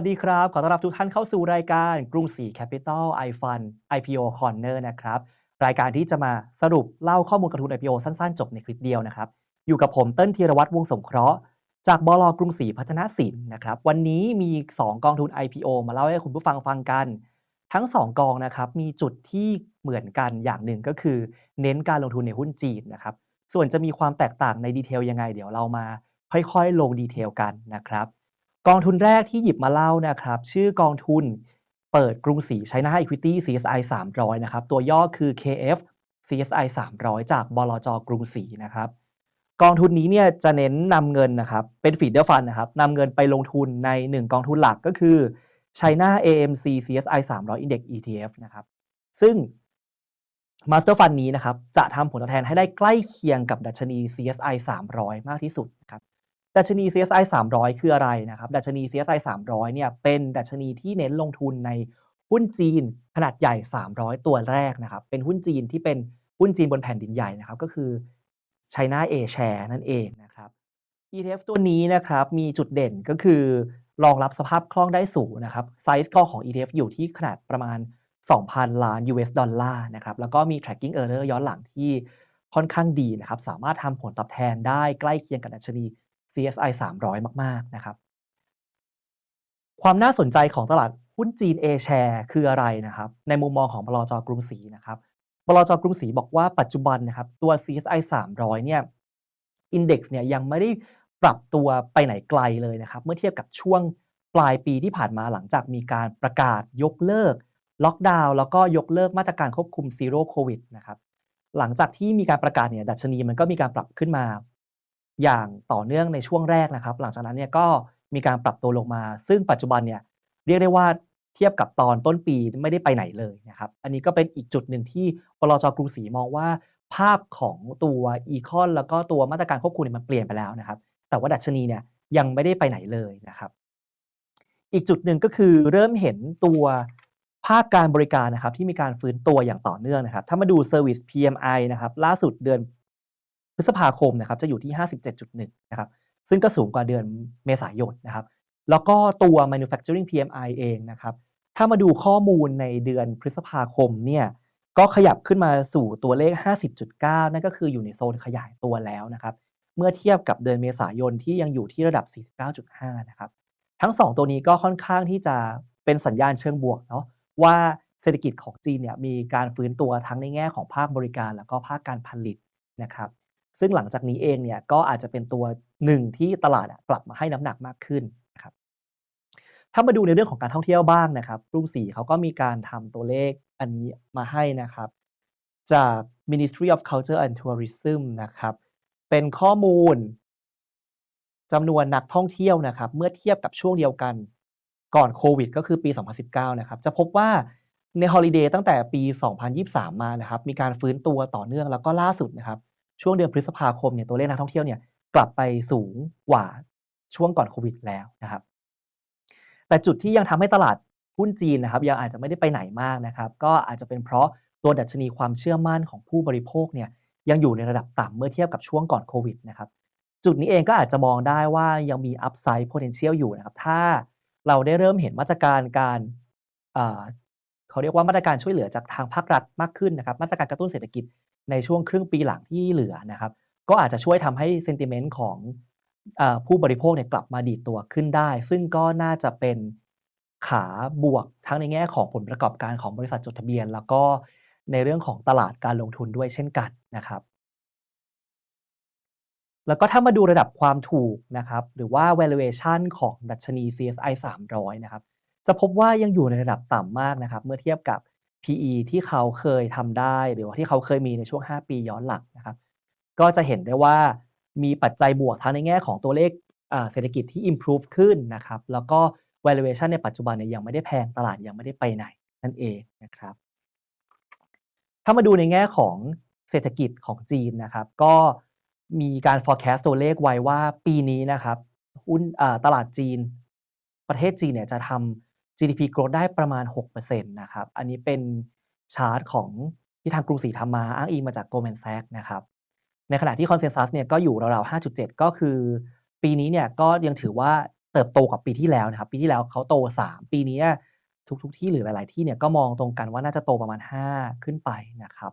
สวัสดีครับ ขอต้อนรับทุกท่านเข้าสู่รายการกรุงศรี Capital iFund IPO Corner นะครับ รายการที่จะมาสรุปเล่าข้อมูลกระทุน IPO สั้นๆ จบในคลิปเดียวนะครับ อยู่กับผมเติ้ลธีรวัตรวงศ์สงเคราะห์ จากบลกรุงศรีพัฒนสินนะครับ วันนี้มี 2 กองทุน IPO มาเล่าให้คุณผู้ฟังฟังกัน ทั้ง 2 กองนะครับ มีจุดที่เหมือนกันอย่างหนึ่งก็คือ เน้นการลงทุนในหุ้นจีนนะครับ ส่วนจะมีความแตกต่างในดีเทลยังไง เดี๋ยวเรามา ค่อยๆ ลงดีเทลกันนะครับ กองทุนแรกที่หยิบมาเล่านะครับ ชื่อกองทุนเปิดกรุงศรี China Equity CSI 300 นะครับ ตัวย่อคือ KF CSI 300 จากบลจกรุงศรีนะครับ กองทุนนี้เนี่ยจะเน้นนำเงินนะครับ เป็นฟีดเดอร์ฟันนะครับนำเงินไปลงทุนใน 1 กองทุนหลักก็คือ China AMC CSI 300 Index ETF นะครับ ซึ่ง Master Fund นี้นะครับ จะทำผลตอบแทนให้ได้ใกล้เคียงกับดัชนี CSI 300 มากที่สุดนะครับ ดัชนี CSI 300 คืออะไรนะครับ ดัชนี CSI 300 เนี่ยเป็นดัชนีที่เน้นลงทุนในหุ้นจีนขนาดใหญ่ 300 ตัวแรกนะครับ เป็นหุ้นจีนที่เป็นหุ้นจีนบนแผ่นดินใหญ่นะครับ ก็คือ China A Share นั่นเองนะครับ ETF ตัวนี้นะครับมีจุดเด่นก็คือรองรับสภาพคล่องได้สูงนะครับ ไซส์ก็ของ ETF อยู่ที่ขนาดประมาณ 2,000 ล้าน US ดอลลาร์นะครับ แล้วก็มี tracking error ย้อนหลังที่ค่อนข้างดีนะครับ สามารถทำผลตอบแทนได้ใกล้เคียงกับดัชนี CSI 300 มาก ๆ นะครับ ความน่าสนใจของตลาดหุ้นจีน A share คืออะไรนะครับ ในมุมมองของบลจกรุงศรีนะครับบลจกรุงศรีบอกว่าปัจจุบันนะครับ ตัว CSI 300 เนี่ย Index เนี่ยยังไม่ได้ปรับตัวไปไหนไกลเลยนะครับ เมื่อเทียบกับช่วงปลายปีที่ผ่านมาหลังจากมีการประกาศยกเลิก ล็อกดาวน์แล้วก็ยกเลิกมาตรการควบคุมซีโร่โควิดนะครับหลังจากที่มีการประกาศเนี่ยดัชนีมันก็มีการปรับขึ้นมา อย่างต่อเนื่องในช่วงแรกนะครับ หลังจากนั้นเนี่ยก็มีการปรับตัวลงมา ซึ่งปัจจุบันเนี่ยเรียกได้ว่าเทียบกับตอนต้นปีไม่ได้ไปไหนเลยนะครับอันนี้ก็เป็นอีกจุดหนึ่งที่บลจกรุงศรีมองว่า ภาพของตัวอีคอนแล้วก็ตัวมาตรการควบคุมเนี่ยมันเปลี่ยนไปแล้วนะครับ แต่ว่าดัชนีเนี่ยยังไม่ได้ไปไหนเลยนะครับอีกจุดหนึ่งก็คือเริ่มเห็นตัวภาคการบริการนะครับที่มีการฟื้นตัวอย่างต่อเนื่องนะครับ ถ้ามาดู Service PMI นะครับล่าสุดเดือน พฤษภาคมนะครับจะอยู่ที่ 57.1 นะครับ ซึ่งก็สูงกว่าเดือนเมษายนนะครับ แล้วก็ตัว manufacturing PMI เองนะครับ ถ้ามาดูข้อมูลในเดือนพฤษภาคมเนี่ย ก็ขยับขึ้นมาสู่ตัวเลข 50.9 นั่นก็คืออยู่ในโซนขยายตัวแล้วนะครับ เมื่อเทียบกับเดือนเมษายนที่ยังอยู่ที่ระดับ 49.5 นะครับ ทั้ง 2 ตัวนี้ก็ค่อนข้างที่จะเป็นสัญญาณเชิงบวกเนาะว่าเศรษฐกิจของจีนเนี่ยมีการฟื้นตัวทั้งในแง่ของภาคบริการ แล้วก็ภาคการผลิตนะครับ ซึ่งหลังจากนี้เองเนี่ยก็อาจจะเป็นตัวหนึ่งที่ตลาดกลับมาให้น้ำหนักมากขึ้นนะครับถ้ามาดูในเรื่องของการท่องเที่ยวบ้างนะครับกรุงศรีเขาก็มีการทำตัวเลขอันนี้มาให้นะครับ จาก Ministry of Culture and Tourism นะครับ เป็นข้อมูลจำนวนนักท่องเที่ยวนะครับ เมื่อเทียบกับช่วงเดียวกันก่อนโควิด ก็คือปี 2019 นะครับ จะพบว่าในฮอลิเดย์ตั้งแต่ปี 2023 มานะครับ มีการฟื้นตัวต่อเนื่องแล้วก็ล่าสุดนะครับ ช่วงเดือนพฤษภาคมเนี่ยตัวเลขนักท่องเที่ยวเนี่ยกลับไปสูงกว่าช่วงก่อนโควิดแล้วนะครับ แต่จุดที่ยังทำให้ตลาดหุ้นจีนนะครับ ยังอาจจะไม่ได้ไปไหนมากนะครับ ก็อาจจะเป็นเพราะตัวดัชนีความเชื่อมั่นของผู้บริโภคเนี่ยยังอยู่ในระดับต่ำเมื่อเทียบกับช่วงก่อนโควิดนะครับ จุดนี้เองก็อาจจะมองได้ว่ายังมี upside potential อยู่นะครับ ถ้าเราได้เริ่มเห็นมาตรการการเขาเรียกว่ามาตรการช่วยเหลือจากทางภาครัฐมากขึ้นนะครับ มาตรการกระตุ้นเศรษฐกิจ ในช่วงครึ่งปีหลังที่เหลือนะครับ ก็อาจจะช่วยทำให้เซนติเมนต์ของอผู้บริโภคเนี่ยกลับมาดีตัวขึ้นได้ ซึ่งก็น่าจะเป็นขาบวกทั้งในแง่ของผลประกอบการของบริษัทจดทะเบียน แล้วก็ในเรื่องของตลาดการลงทุนด้วยเช่นกันนะครับ แล้วก็ถ้ามาดูระดับความถูกนะครับ หรือว่า valuation ของดัชนี CSI 300 นะครับ จะพบว่ายังอยู่ในระดับต่ำมากนะครับ เมื่อเทียบกับ PE ที่เขาเคยทำได้ หรือว่าที่เขาเคยมีในช่วง 5 ปีย้อนหลังนะครับ ก็จะเห็นได้ว่ามีปัจจัยบวกทั้งในแง่ของตัวเลขเศรษฐกิจที่ improve ขึ้นนะครับ แล้วก็ valuation ในปัจจุบันเนี่ยยังไม่ได้แพงตลาดยังไม่ได้ไปไหนนั่นเองนะครับ ถ้ามาดูในแง่ของเศรษฐกิจของจีนนะครับ ก็มีการ forecast ตัวเลขไว้ว่าปีนี้นะครับหุ้นตลาดจีน ประเทศจีนเนี่ยจะทำ GDP growth ได้ประมาณ 6%นะครับ อันนี้เป็นชาร์ตของที่ทางกรุงศรีทำมาอ้างอิงมาจาก Goldman Sachs นะครับ ในขณะที่ consensus เนี่ยก็อยู่ราวๆ 5.7 ก็คือ ปีนี้เนี่ยก็ยังถือว่าเติบโตกว่าปีที่แล้วนะครับ ปีที่แล้วเขาโต 3 ปีนี้ทุกๆที่หรือหลาย ๆ ที่เนี่ยก็มองตรงกันว่าน่าจะโตประมาณ 5 ขึ้นไปนะครับ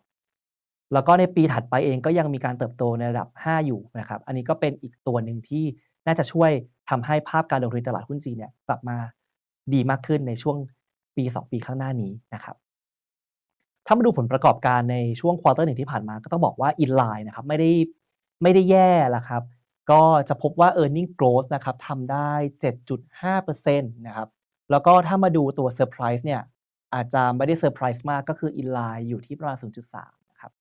แล้วก็ในปีถัดไปเองก็ยังมีการเติบโตในระดับ 5 อยู่นะครับ อันนี้ก็เป็นอีกตัวหนึ่งที่น่าจะช่วยทำให้ภาพการลงทุนตลาดหุ้นจีนเนี่ยกลับมา ดีมากขึ้นในช่วงปี 2 ปีข้างหน้านี้นะครับถ้ามาดูผลประกอบการในช่วงควอเตอร์หนึ่งที่ผ่านมาก็ต้องบอกว่า in line นะครับไม่ได้ไม่ได้แย่ละครับ ก็จะพบว่า e a r n i n g growth นะครับทำได้ 7.5%นะครับแล้วก็ถ้ามาดูตัวเซอร์ไพรส์เนี่ยอาจจะไม่ได้เซอร์ไพรส์มากก็คือ in line อยู่ที่ประมาณ 0.3นะครับ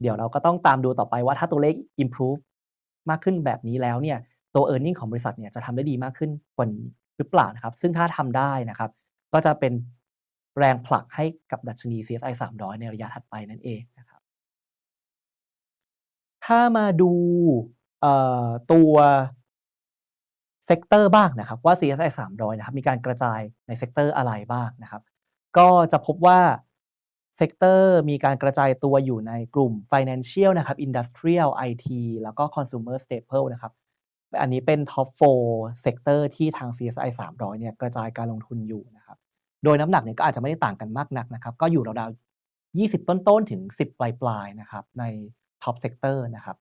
เดี๋ยวเราก็ต้องตามดูต่อไปว่าถ้าตัวเลข improve มากขึ้นแบบนี้แล้วเนี่ยตัว e a r n i n g ของบริษัทเนี่ยจะทำได้ดีมากขึ้นกว่านี้ รือเปล่านะครับ ซึ่งถ้าทำได้นะครับ ก็จะเป็นแรงผลักให้กับดัชนี CSI 300 ในระยะถัดไปนั่นเองนะครับ ถ้ามาดูตัวเซกเตอร์บ้างนะครับว่า CSI 300 นะครับมีการกระจายในเซกเตอร์อะไรบ้างนะครับ ก็จะพบว่าเซกเตอร์มีการกระจายตัวอยู่ในกลุ่ม Financial นะครับ Industrial IT แล้วก็ Consumer Staple นะครับ อันนี้เป็น Top 4เซกเตอร์ที่ทาง CSI 300เนี่ยกระจายการลงทุนอยู่นะครับ โดยน้ำหนักเนี่ยก็อาจจะไม่ได้ต่างกันมากนักนะครับ ก็อยู่ราวๆ20 ต้นๆ ถึง 10 ปลายๆ นะครับ ใน Top Sector นะครับ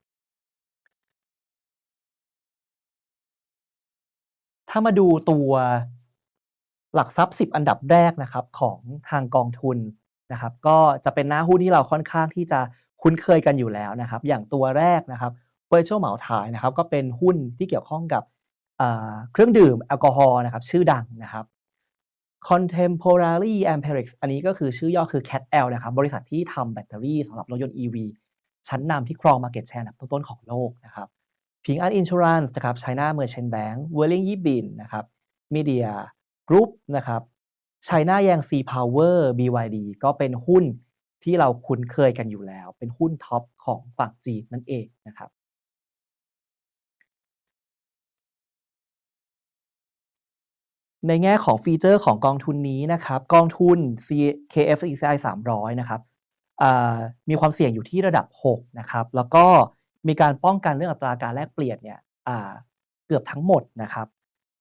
ถ้ามาดูตัวหลักทรัพย์ 10 อันดับแรกนะครับของทางกองทุนนะครับ ก็จะเป็นหน้าหุ้นที่เราค่อนข้างที่จะคุ้นเคยกันอยู่แล้วนะครับ อย่างตัวแรกนะครับ เวอร์ชวลเหมาถ่ายนะครับก็เป็นหุ้นที่เกี่ยวข้องกับเครื่องดื่มแอลกอฮอล์นะครับชื่อดังนะครับ Contemporary Amperex อันนี้ก็คือชื่อย่อคือ CATL นะครับบริษัทที่ทำแบตเตอรี่สำหรับรถยนต์ EV ชั้นนำที่ครอง Market Share อันดับต้นๆของโลกนะครับ Ping An Insurance นะครับ China Merchant Bank w e r l i n g Yibin นะครับ Media Group นะครับ China Yangtze Power BYD ก็เป็นหุ้นที่เราคุ้นเคยกันอยู่แล้ว เป็นหุ้นท็อปของฝั่งจีนนั่นเองนะครับ ในแง่ของฟีเจอร์ของกองทุนนี้นะครับ กองทุน KFCI 300 นะครับมีความเสี่ยงอยู่ที่ระดับ 6 นะครับ แล้วก็มีการป้องกันเรื่องอัตราการแลกเปลี่ยนเนี่ยเกือบทั้งหมดนะครับ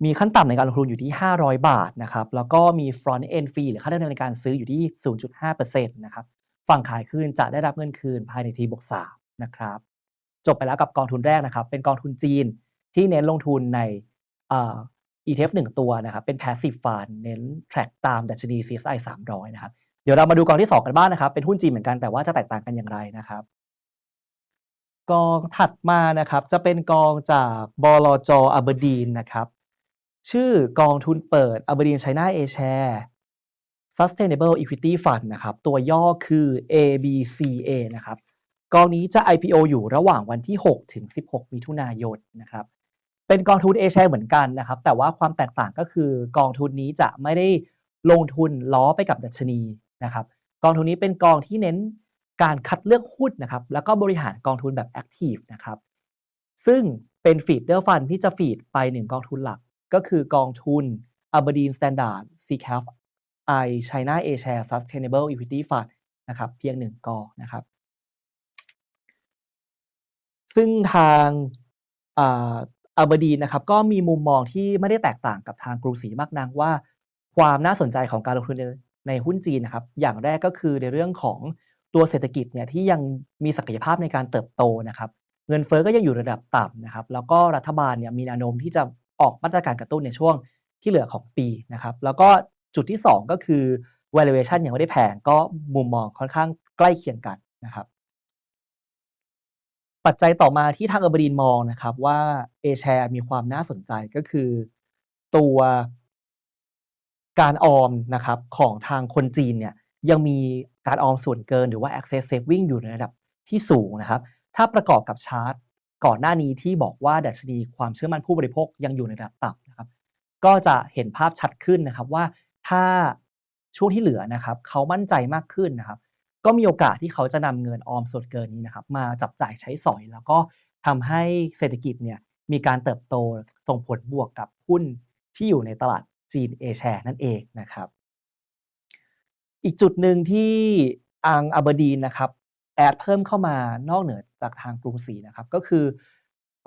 มีขั้นต่ำในการลงทุนอยู่ที่ 500 บาทนะครับ แล้วก็มี front end fee หรือค่าธรรมเนียมในการซื้ออยู่ที่ 0.5%นะครับ ฝั่งขายคืนจะได้รับเงินคืนภายในทีบวก3นะครับ จบไปแล้วกับกองทุนแรกนะครับ เป็นกองทุนจีนที่เน้นลงทุนใน ETF 1 ตัวนะครับ เป็น passive fund เน้น track ตามดัชนี CSI 300 นะครับ เดี๋ยวเรามาดูกองที่ 2 กันบ้างนะครับ เป็นหุ้นจีนเหมือนกันแต่ว่าจะแตกต่างกันอย่างไรนะครับ กองถัดมานะครับจะเป็นกองจากบลจอับดีนนะครับ ชื่อกองทุนเปิดอับดีนไชน่าเอแชร์ Sustainable Equity Fund นะครับ ตัวย่อคือ ABCA นะครับ กองนี้จะ IPO อยู่ระหว่างวันที่ 6 ถึง 16 มิถุนายนนะครับ เป็นกองทุน A share เหมือนกันนะครับ แต่ว่าความแตกต่างก็คือกองทุนนี้จะไม่ได้ลงทุนล้อไปกับดัชนีนะครับ กองทุนนี้เป็นกองที่เน้นการคัดเลือกหุ้นนะครับ แล้วก็บริหารกองทุนแบบ Active นะครับ ซึ่งเป็นฟีดเดอร์ฟันที่จะฟีดไป1กองทุนหลัก ก็คือกองทุน Aberdeen Standard CCAF I China A Share Sustainable Equity Fund นะครับเพียง1กองนะครับ ซึ่งทาง อัลเบดีนนะครับก็มีมุมมองที่ไม่ได้แตกต่างกับทางกรุงศรีมากนักว่า ความน่าสนใจของการลงทุนในหุ้นจีนนะครับอย่างแรกก็คือในเรื่องของตัวเศรษฐกิจเนี่ยที่ยังมีศักยภาพในการเติบโตนะครับเงินเฟ้อก็ยังอยู่ระดับต่ำนะครับแล้วก็รัฐบาลเนี่ยมีแนวโน้มที่จะออกมาตรการกระตุ้นในช่วงที่เหลือของปีนะครับแล้วก็จุดที่ 2 ก็คือ valuation ยังไม่ได้แพงก็มุมมองค่อนข้างใกล้เคียงกันนะครับ ปัจจัยต่อมาที่ทางออร์บดีนมองนะครับว่า A share มีความน่าสนใจก็คือ ตัวการออมนะครับของทางคนจีนเนี่ยยังมีการออมส่วนเกินหรือว่า access saving อยู่ในระดับที่สูงนะครับ ถ้าประกอบกับชาร์ตก่อนหน้านี้ที่บอกว่าดัชนีความเชื่อมั่นผู้บริโภคยังอยู่ในระดับต่ำนะครับ ก็จะเห็นภาพชัดขึ้นนะครับว่าถ้าช่วงที่เหลือนะครับเขามั่นใจมากขึ้นนะครับ ก็มีโอกาสที่เขาจะนำเงินออมส่วนเกินนี้นะครับ มาจับจ่ายใช้สอย แล้วก็ทำให้เศรษฐกิจเนี่ยมีการเติบโตส่งผลบวกกับหุ้นที่อยู่ในตลาดจีนเอแชร์นั่นเองนะครับ อีกจุดหนึ่งที่อังอับดีนนะครับแอดเพิ่มเข้ามานอกเหนือจากทางกรุงศรีนะครับ ก็คือ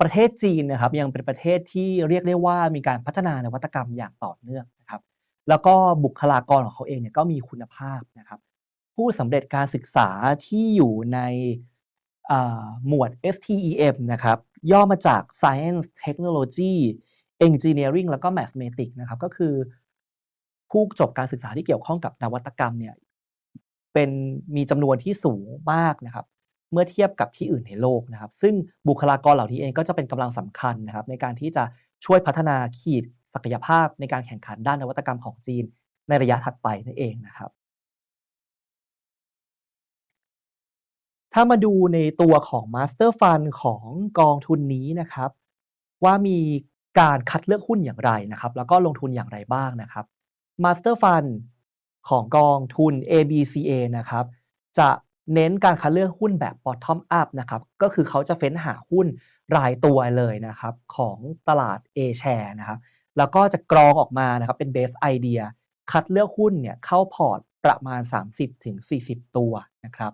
ประเทศจีนนะครับยังเป็นประเทศที่เรียกได้ว่ามีการพัฒนานวัตกรรมอย่างต่อเนื่องนะครับ แล้วก็บุคลากรของเขาเองเนี่ยก็มีคุณภาพนะครับ ผู้สำเร็จการศึกษาที่อยู่ในหมวด STEM นะครับ ย่อมาจาก Science Technology Engineering แล้วก็ Mathematics นะครับ ก็คือ ผู้จบการศึกษาที่เกี่ยวข้องกับนวัตกรรมเนี่ยเป็นมีจำนวนที่สูงมากนะครับ เมื่อเทียบกับที่อื่นในโลกนะครับ ซึ่งบุคลากรเหล่านี้เองก็จะเป็นกำลังสำคัญนะครับ ในการที่จะช่วยพัฒนาขีดศักยภาพในการแข่งขันด้านนวัตกรรมของจีน ในระยะถัดไปนั่นเองนะครับ ถ้ามาดูในตัวของ Master Fund ของกองทุนนี้นะครับ ว่ามีการคัดเลือกหุ้นอย่างไรนะครับ แล้วก็ลงทุนอย่างไรบ้างนะครับ Master Fund ของกองทุน ABCA นะครับ จะเน้นการคัดเลือกหุ้นแบบ bottom up นะครับ ก็คือเขาจะเฟ้นหาหุ้นรายตัวเลยนะครับของตลาด A share นะครับ แล้วก็จะกรองออกมานะครับเป็น base idea คัดเลือกหุ้นเนี่ยเข้าพอร์ตประมาณ 30-40 ตัวนะครับ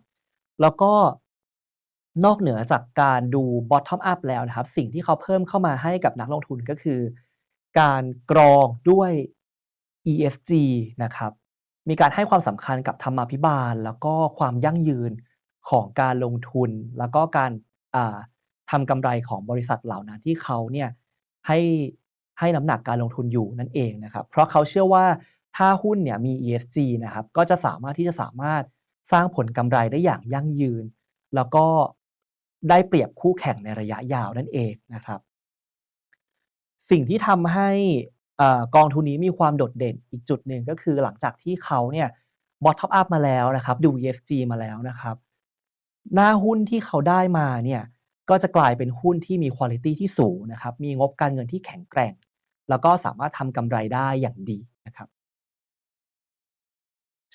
แล้วก็นอกเหนือจากการดู bottom up แล้วนะครับ สิ่งที่เขาเพิ่มเข้ามาให้กับนักลงทุนก็คือ การกรองด้วย ESG นะครับ มีการให้ความสำคัญกับธรรมาภิบาล แล้วก็ความยั่งยืนของการลงทุน แล้วก็การาทำกำไรของบริษัทเหล่านั้นที่เขาเนี่ยให้ให้น้ำหนักการลงทุนอยู่นั่นเองนะครับ เพราะเขาเชื่อว่าถ้าหุ้นเนี่ยมี ESG นะครับ ก็จะสามารถที่จะสามารถ สร้างผลกำไรได้อย่างยั่งยืน แล้วก็ได้เปรียบคู่แข่งในระยะยาวนั่นเองนะครับ สิ่งที่ทำให้กองทุนนี้มีความโดดเด่นอีกจุดหนึ่งก็คือหลังจากที่เขาเนี่ย bottom up มาแล้วนะครับดู ESG มาแล้วนะครับ หน้าหุ้นที่เขาได้มาเนี่ยก็จะกลายเป็นหุ้นที่มีคุณ i t y ที่สูงนะครับ มีงบการเงินที่แข็งแกร่ง แล้วก็สามารถทำกำไรได้อย่างดีนะครับ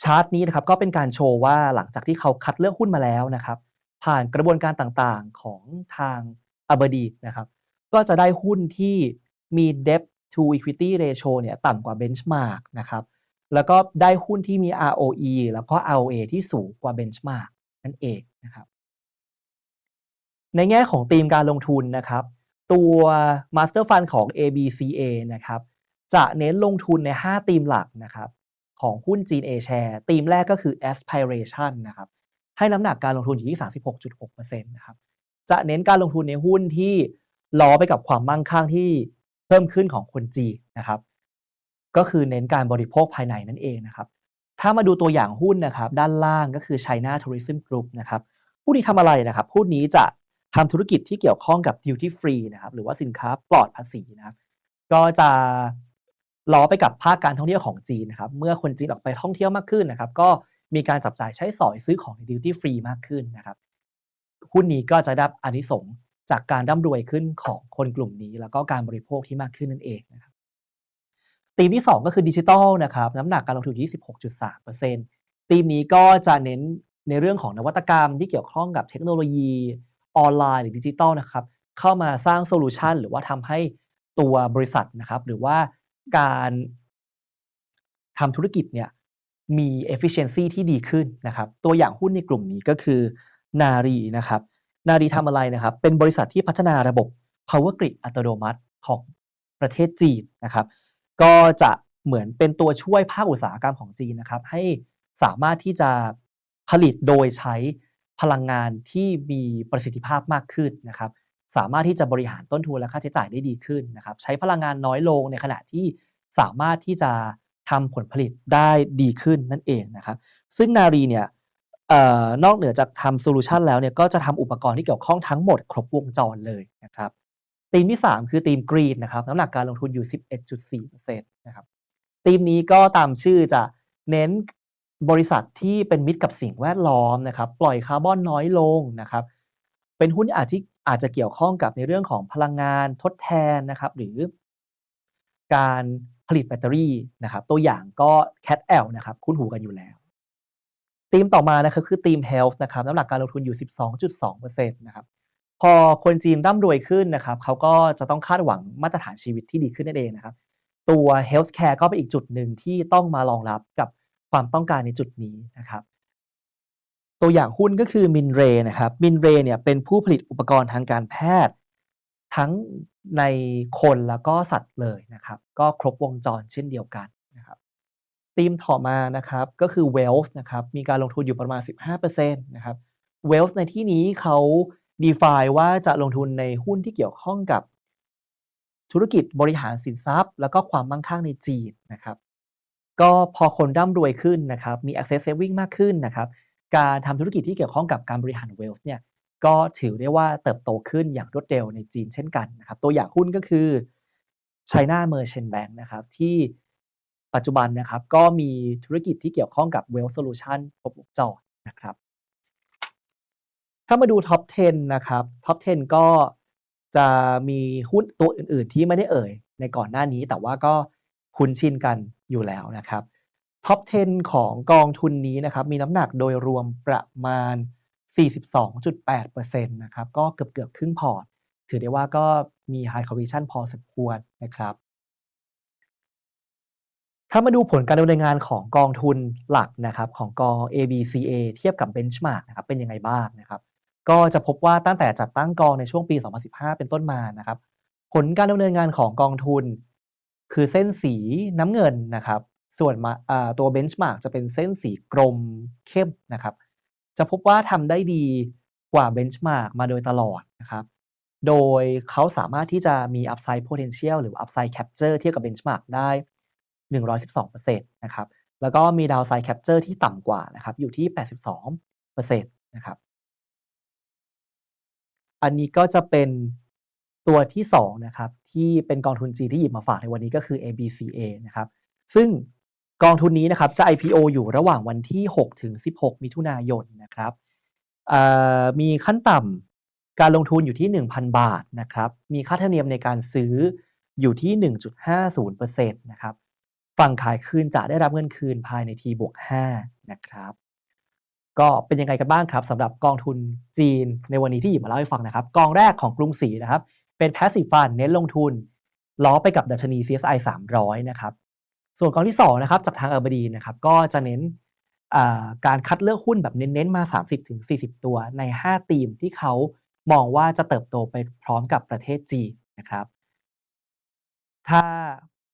ชาร์ตนี้นะครับก็เป็นการโชว์ว่าหลังจากที่เขาคัดเลือกหุ้นมาแล้วนะครับ ผ่านกระบวนการต่างๆของทาง a b e r d e นะครับ ก็จะได้หุ้นที่มี debt to equity ratio เนี่ยต่ำกว่า benchmark นะครับ แล้วก็ได้หุ้นที่มี ROE แล้วก็ ROA ที่สูงกว่า benchmark นั่นเองนะครับ ในแง่ของธีมการลงทุนนะครับ ตัว Master Fund ของ ABCA นะครับ จะเน้นลงทุนใน 5 ธีมหลักนะครับ ของหุ้นจีน A share ธีมแรกก็คือ aspiration นะครับ ให้น้ำหนักการลงทุนอยู่ที่ 36.6%นะครับ จะเน้นการลงทุนในหุ้นที่ล้อไปกับความมั่งคั่งที่เพิ่มขึ้นของคนจีนนะครับ ก็คือเน้นการบริโภคภายในนั่นเองนะครับ ถ้ามาดูตัวอย่างหุ้นนะครับ ด้านล่างก็คือ China Tourism Group นะครับหุ้นี้ทำอะไรนะครับหุ้นนี้จะทำธุรกิจที่เกี่ยวข้องกับ duty free นะครับ หรือว่าสินค้าปลอดภาษีนะครับ ก็จะ ล้อไปกับภาคการท่องเที่ยวของจีนนะครับ เมื่อคนจีนออกไปท่องเที่ยวมากขึ้นนะครับ ก็มีการจับจ่ายใช้สอยซื้อของใน duty free มากขึ้นนะครับหุ้นนี้ก็จะได้รับอานิสงส์จากการร่ำรวยขึ้นของคนกลุ่มนี้ แล้วก็การบริโภคที่มากขึ้นนั่นเองนะครับธีมที่ 2 ก็คือดิจิทัลนะครับน้ำหนักการลงทุนอยู่ที่16.3%ธีมนี้ก็จะเน้นในเรื่องของนวัตกรรมที่เกี่ยวข้องกับเทคโนโลยีออนไลน์หรือดิจิทัลนะครับเข้ามาสร้างโซลูชันหรือว่าทำให้ตัวบริษัทนะครับหรือว่า การทำธุรกิจเนี่ยมี efficiency ที่ดีขึ้นนะครับ ตัวอย่างหุ้นในกลุ่มนี้ก็คือนารีนะครับ นารีทำอะไรนะครับ เป็นบริษัทที่พัฒนาระบบ power grid อัตโนมัติของประเทศจีนนะครับ ก็จะเหมือนเป็นตัวช่วยภาคอุตสาหกรรมของจีนนะครับ ให้สามารถที่จะผลิตโดยใช้พลังงานที่มีประสิทธิภาพมากขึ้นนะครับ สามารถที่จะบริหารต้นทุนและค่าใช้จ่ายได้ดีขึ้นนะครับใช้พลังงานน้อยลงในขณะที่สามารถที่จะทำผลผลิตได้ดีขึ้นนั่นเองนะครับซึ่งนารีเนี่ยออนอกเหนือจากทำโซลูชันแล้วเนี่ยก็จะทำอุปกรณ์ที่เกี่ยวข้องทั้งหมด ครบวงจรเลยนะครับธีมที่ 3 คือธีมกรีนนะครับน้ำหนักการลงทุนอยู่ 11.4%นะครับธีมนี้ก็ตามชื่อจะเน้นบริษัทที่เป็นมิตรกับสิ่งแวดล้อมนะครับ ปล่อยคาร์บอนน้อยลงนะครับ เป็นหุ้นอาจที่ อาจจะเกี่ยวข้องกับในเรื่องของพลังงานทดแทนนะครับ หรือการผลิตแบตเตอรี่นะครับ ตัวอย่างก็ Cat L นะครับคุ้นหูกันอยู่แล้วธีมต่อมานะครับคือธีม Health นะครับน้ำหนักการลงทุนอยู่ 12.2%นะครับพอคนจีนร่ำรวยขึ้นนะครับเขาก็จะต้องคาดหวังมาตรฐานชีวิตที่ดีขึ้นนั่นเองนะครับ ตัว Healthcare ก็เป็นอีกจุดหนึ่งที่ต้องมารองรับกับความต้องการในจุดนี้นะครับ ตัวอย่างหุ้นก็คือมินเรนะครับมินเรเนี่ยเป็นผู้ผลิตอุปกรณ์ทางการแพทย์ ทั้งในคนแล้วก็สัตว์เลยนะครับ ก็ครบวงจรเช่นเดียวกันนะครับธีมต่อมานะครับก็คือ wealth นะครับมีการลงทุนอยู่ประมาณ 15%นะครับ wealth ในที่นี้เขา define ว่าจะลงทุนในหุ้นที่เกี่ยวข้องกับธุรกิจบริหารสินทรัพย์ แล้วก็ความมั่งคั่งในจีนนะครับ ก็พอคนร่ำรวยขึ้นนะครับ มี access saving มากขึ้นนะครับ การทำธุรกิจที่เกี่ยวข้องกับการบริหาร wealth เนี่ยก็ถือได้ว่าเติบโตขึ้นอย่างรวดเร็วในจีนเช่นกันนะครับ ตัวอย่างหุ้นก็คือ China Merchant Bank นะครับที่ปัจจุบันนะครับก็มีธุรกิจที่เกี่ยวข้องกับ wealth solution ครบวงจรนะครับ ถ้ามาดูท็อป 10 นะครับท็อป 10 ก็จะมีหุ้นตัวอื่น ๆ ที่ไม่ได้เอ่ยในก่อนหน้านี้ แต่ว่าก็คุ้นชินกันอยู่แล้วนะครับ ท็อป 10 ของกองทุนนี้นะครับมีน้ำหนักโดยรวมประมาณ 42.8%นะครับก็เกือบๆครึ่งพอร์ต ถือได้ว่าก็มี high conviction พอสมควรนะครับ ถ้ามาดูผลการดำเนินงานของกองทุนหลักนะครับของกอง ABCA เทียบกับ benchmark นะครับเป็นยังไงบ้างนะครับ ก็จะพบว่าตั้งแต่จัดตั้งกองในช่วงปี 2015 เป็นต้นมานะครับ ผลการดำเนินงานของกองทุน คือเส้นสีน้ำเงินนะครับ ส่วนมาตัว benchmark จะเป็นเส้นสีกรมเข้มนะครับ จะพบว่าทำได้ดีกว่า benchmark มาโดยตลอดนะครับ โดยเขาสามารถที่จะมี upside potential หรือ upside capture เทียบกับ benchmark ได้ 112%นะครับแล้วก็มี downside capture ที่ต่ำกว่านะครับอยู่ที่ 82%นะครับอันนี้ก็จะเป็นตัวที่2นะครับที่เป็นกองทุนจีนที่หยิบมาฝากในวันนี้ก็คือ ABCA นะครับซึ่ง กองทุนนี้นะครับจะ IPO อยู่ระหว่างวันที่ 6 ถึง 16 มิถุนายนนะครับมีขั้นต่ำการลงทุนอยู่ที่ 1,000 บาทนะครับ มีค่าธรรมเนียมในการซื้ออยู่ที่ 1.50%นะครับ ฝั่งขายคืนจะได้รับเงินคืนภายใน T บวก5นะครับ ก็เป็นยังไงกันบ้างครับสำหรับกองทุนจีนในวันนี้ที่หยิบมาเล่าให้ฟังนะครับ กองแรกของกรุงศรีนะครับ เป็น passive fund เน้นลงทุน ล้อไปกับดัชนี CSI 300 นะครับ ส่วนกองที่2นะครับจากทางอ b บดีนะครับก็จะเน้นการคัดเลือกหุ้นแบบเน้นๆมา 30-40 ตัวใน5ธีมที่เขามองว่าจะเติบโตไปพร้อมกับประเทศจีนนะครับ ถ้า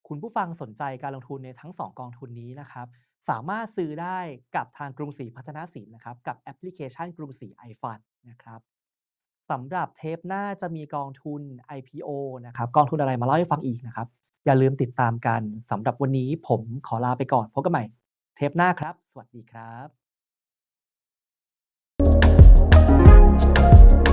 คุณผู้ฟังสนใจการลงทุนในทั้ง 2 กองทุนนี้นะครับ สามารถซื้อได้กับทางกรุงศรีพัฒนาสินนะครับ กับแอปพลิเคชันกรุงศรี iFund นะครับสำหรับเทปหน้าจะมีกองทุน IPO นะครับ กองทุนอะไรมาเล่าให้ฟังอีกนะครับ อย่าลืมติดตามกันสำหรับวันนี้ผมขอลาไปก่อนพบกันใหม่ เทปหน้าครับ สวัสดีครับ